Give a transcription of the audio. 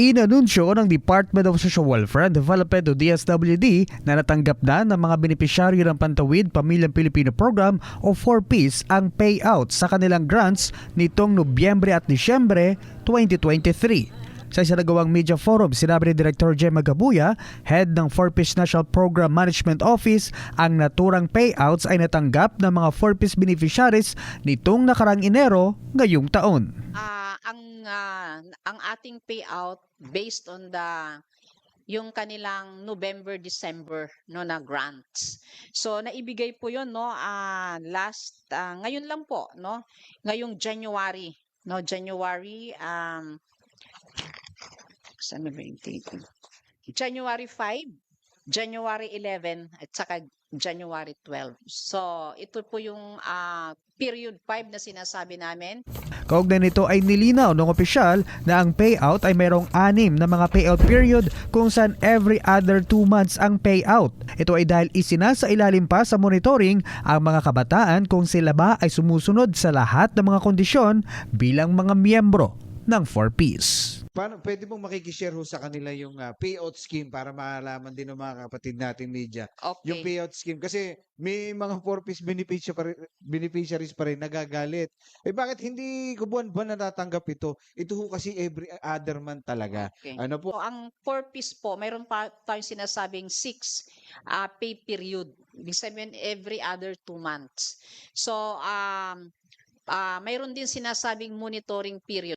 Inanunsyo ng Department of Social Welfare and Development o DSWD na natanggap na ng mga benepisyaryo ng Pantawid Pamilyang Pilipino Program o 4Ps ang payout sa kanilang grants nitong Nobyembre at Disyembre 2023. Sa isa nagawang media forum, sinabi ni Director Gemma Gabuya, head ng 4Ps National Program Management Office, ang naturang payouts ay natanggap ng mga 4Ps beneficiaries nitong nakarang Enero ngayong taon. Ang ah, ang ating payout based on the yung kanilang November December no na grants. So naibigay po 'yon no ah, last ah, ngayon lang po no ngayong January no January um saan ba yung? January 5, January 11 at saka January 12. So ito po yung ah, period 5 na sinasabi namin. Kaugnay nito ay nilinaw ng opisyal na ang payout ay mayroong anim na mga payout period kung saan every other 2 months ang payout. Ito ay dahil isinasa ilalim pa sa monitoring ang mga kabataan kung sila ba ay sumusunod sa lahat ng mga kondisyon bilang mga miyembro ng 4Ps. Paano, pwede mong makikishare ho sa kanila yung ah, payout scheme para malaman din ng mga kapatid natin media. Okay. Yung payout scheme. Kasi may mga 4-piece beneficia pa rin- beneficiaries pa rin nagagalit. Eh bakit hindi ko buwan-buwan natatanggap ito? Ito ho kasi every other month talaga. Okay. Ano po? So, ang four piece po, mayroon pa tayong sinasabing six ah, pay period. Ibig sabihin, every other two months. So, um, ah, mayroon din sinasabing monitoring period.